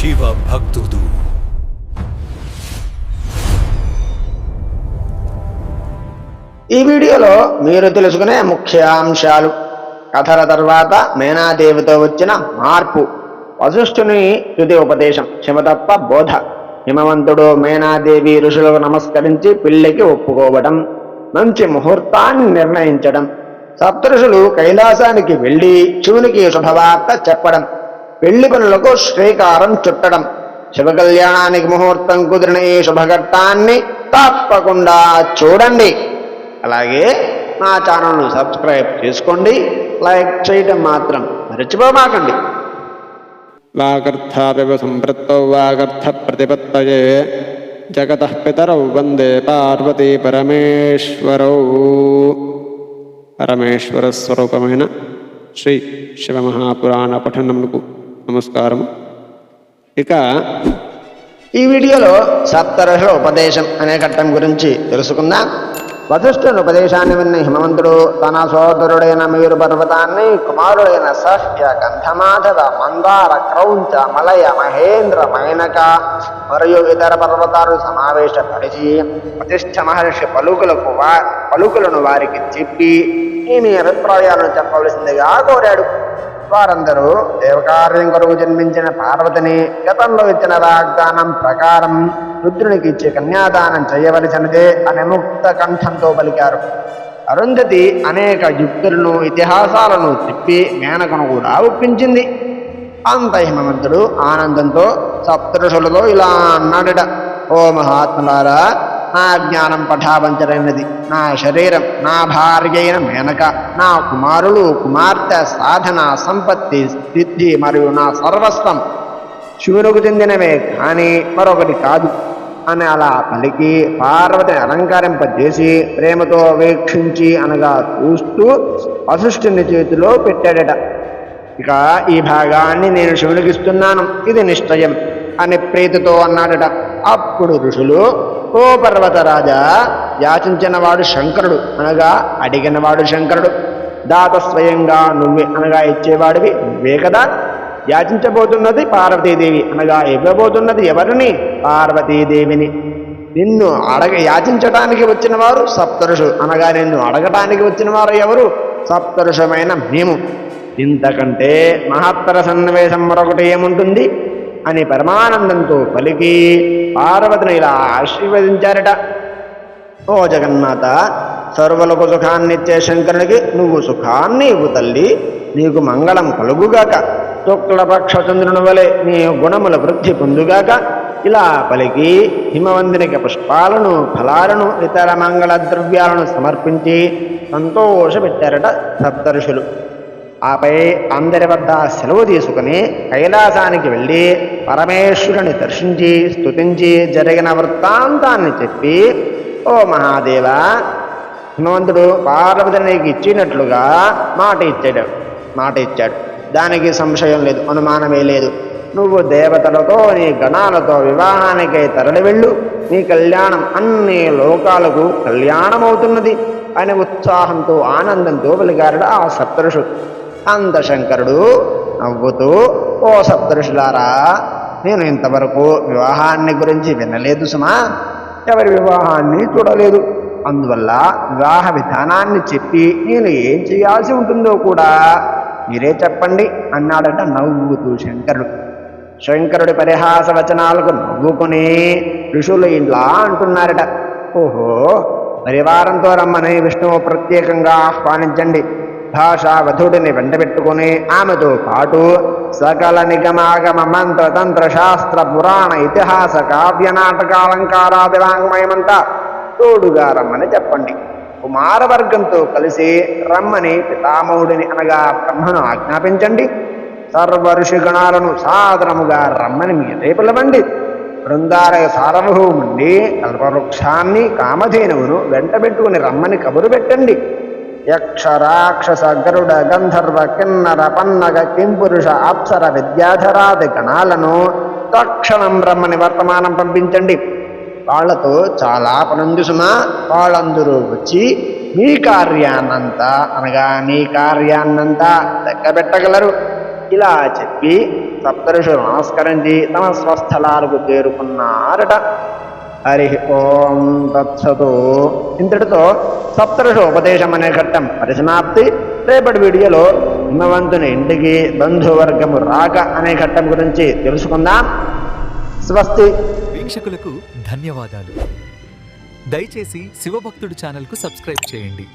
శివ భక్తుడు. ఈ వీడియోలో మీరు తెలుసుకునే ముఖ్యాంశాలు. కథల తర్వాత మేనాదేవితో వచ్చిన మార్పు. వశిష్ఠుని తుది ఉపదేశం శివతత్వ బోధ. హిమవంతుడు మేనాదేవి ఋషులకు నమస్కరించి పిల్లికి ఒప్పుకోవడం మంచి ముహూర్తాన్ని నిర్ణయించడం సప్తఋషులు కైలాసానికి వెళ్ళి శివునికి శుభవార్త చెప్పడం. పెళ్ళి పనులకు శ్రీకారం చుట్టడం. శుభ కళ్యాణానికి ముహూర్తం కుదిరిన ఈ శుభఘట్టాన్ని తప్పకుండా చూడండి. అలాగే నా ఛానల్ను సబ్స్క్రైబ్ చేసుకోండి. లైక్ చేయడం మాత్రం మరచిపోమాకండి. వాగర్థావివ సంపృత్తౌ వాకర్థ ప్రతిపత్తయే జగత పితరౌ వందే పార్వతీ పరమేశ్వరౌ. పరమేశ్వర స్వరూపమైన శ్రీ శివమహాపురాణ పఠనములకు నమస్కారం ఇక ఈ వీడియోలో సప్తఋషుల ఉపదేశం అనే ఘట్టం గురించి తెలుసుకుందాం. వశిష్ఠుని ఉపదేశాన్ని విన్న హిమవంతుడు తన సోదరుడైన మీరు పర్వతాన్ని కుమారుడైన సహ్య గంధమాధవ మందార క్రౌంచ మలయ మహేంద్ర మైనక మరియు ఇతర పర్వతాలు సమావేశపరిచి వశిష్ఠ మహర్షి పలుకులకు వా పలుకులను వారికి చెప్పి మీ అభిప్రాయాలను చెప్పవలసిందిగా కోరాడు. వారందరూ దేవకార్యం కొరకు జన్మించిన పార్వతిని గతంలో ఇచ్చిన వాగ్దానం ప్రకారం రుద్రునికి ఇచ్చే కన్యాదానం చేయవలసినదే అని ముక్త కంఠంతో పలికారు. అరుంధతి అనేక యుక్తులను ఇతిహాసాలను తిప్పి మేనకను కూడా ఒప్పించింది. అంత హిమవంతుడు ఆనందంతో సప్తరుషులతో ఇలా అన్నాడట ఓ మహాత్ములారా నా జ్ఞానం పఠావంచరైనది నా శరీరం నా భార్య అయిన మేనక నా కుమారులు కుమార్తె సాధన సంపత్తి సిద్ధి మరియు నా సర్వస్వం శివునికి చెందినవే. కానీ మరొకటి కాదు. అని అలా పలికి పార్వతిని అలంకరింపజేసి ప్రేమతో వీక్షించి అనగా చూస్తూ వశిష్ఠుని చేతిలో పెట్టాడట. ఇక ఈ భాగాన్ని నేను శివునికిస్తున్నాను ఇది నిశ్చయం అని ప్రీతితో అన్నాడట. అప్పుడు ఋషులు ఓ పర్వతరాజా యాచించినవాడు శంకరుడు అనగా అడిగినవాడు శంకరుడు. దాత స్వయంగా నువ్వే అనగా ఇచ్చేవాడివి నువ్వే కదా. యాచించబోతున్నది పార్వతీదేవి అనగా ఇవ్వబోతున్నది ఎవరిని? పార్వతీదేవిని. నిన్ను అడగ యాచించటానికి వచ్చినవారు సప్తరుషు అనగా నిన్ను అడగటానికి వచ్చినవారు ఎవరు? సప్తరుషమైన మేము. ఇంతకంటే మహత్తర సన్నివేశం మరొకటి ఏముంటుంది? అని పరమానందంతో పలికి పార్వతిని ఇలా ఆశీర్వదించారట. ఓ జగన్మాత సర్వులకు సుఖాన్నిచ్చే శంకరునికి నువ్వు సుఖాన్ని ఇవ్వు తల్లి నీకు మంగళం కలుగుగాక. శుక్లపక్ష చంద్రుని వలె నీ గుణముల వృద్ధి పొందుగాక. ఇలా పలికి హిమవంతునికి పుష్పాలను ఫలాలను ఇతర మంగళ ద్రవ్యాలను సమర్పించి సంతోషపెట్టారట సప్తరుషులు ఆపై అందరి వద్ద సెలవు తీసుకుని కైలాసానికి వెళ్ళి పరమేశ్వరుని దర్శించి స్తుతించి జరిగిన వృత్తాంతాన్ని చెప్పి ఓ మహాదేవ హనుమంతుడు పార్వతిని నీకు ఇచ్చినట్లుగా మాట ఇచ్చాడు. మాట ఇచ్చాడు. దానికి సంశయం లేదు అనుమానమే లేదు. నువ్వు దేవతలతో నీ గణాలతో వివాహానికై తరలి వెళ్ళు. నీ కళ్యాణం అన్ని లోకాలకు కళ్యాణమవుతున్నది. అని ఉత్సాహంతో ఆనందంతో పలికారడు ఆ సప్తరుషుడు అంత శంకరుడు నవ్వుతూ ఓ సప్తఋషులారా నేను ఇంతవరకు వివాహాన్ని గురించి వినలేదు సుమా. ఎవరి వివాహాన్ని చూడలేదు. అందువల్ల వివాహ విధానాన్ని చెప్పి నేను ఏం చేయాల్సి ఉంటుందో కూడా మీరే చెప్పండి అన్నాడట నవ్వుతూ శంకరుడు. శంకరుడి పరిహాస వచనాలకు నవ్వుకుని ఋషులు ఇలా అంటున్నారట. ఓహో పరివారంతో రమ్మని విష్ణువు ప్రత్యేకంగా ఆహ్వానించండి. భాషా వధుడిని వెంటబెట్టుకుని ఆమెతో పాటు సకల నిగమాగమ మంత్ర తంత్ర శాస్త్ర పురాణ ఇతిహాస కావ్య నాటక అలంకారాది వాంగ్మయమంతా తోడుగా రమ్మని చెప్పండి. కుమారవర్గంతో కలిసి రమ్మని పితామహుడిని అనగా బ్రహ్మను ఆజ్ఞాపించండి. సర్వ ఋషిగణాలను సాదరముగా రమ్మని మీరే పిలవండి. బృందారయ సార్వభౌముండి కల్పవృక్షాన్ని కామధేనువును వెంటబెట్టుకుని రమ్మని కబురు పెట్టండి. యక్ష రాక్షస గరుడ గంధర్వ కిన్నర పన్నగ కింపురుష అప్సర విద్యాధరాది గణాలను తక్షణం బ్రహ్మని వర్తమానం పంపించండి. వాళ్ళతో చాలా పనుందుసుమా వాళ్ళందరూ వచ్చి మీ కార్యాన్నంతా అనగా నీ కార్యాన్నంతా లెక్కబెట్టగలరు. ఇలా చెప్పి సప్తఋషులు నమస్కరించి తమ స్వస్థలాలకు చేరుకున్నారట. హరి ఓం తత్సతు. ఇంతటితో సప్తఋషు ఉపదేశం అనే ఘట్టం పరిసమాప్తి. రేపటి వీడియోలో హిమవంతుని ఇంటికి బంధువర్గము రాక అనే ఘట్టం గురించి తెలుసుకుందాం. స్వస్తి. వీక్షకులకు ధన్యవాదాలు. దయచేసి శివభక్తుడు ఛానల్కు సబ్స్క్రైబ్ చేయండి.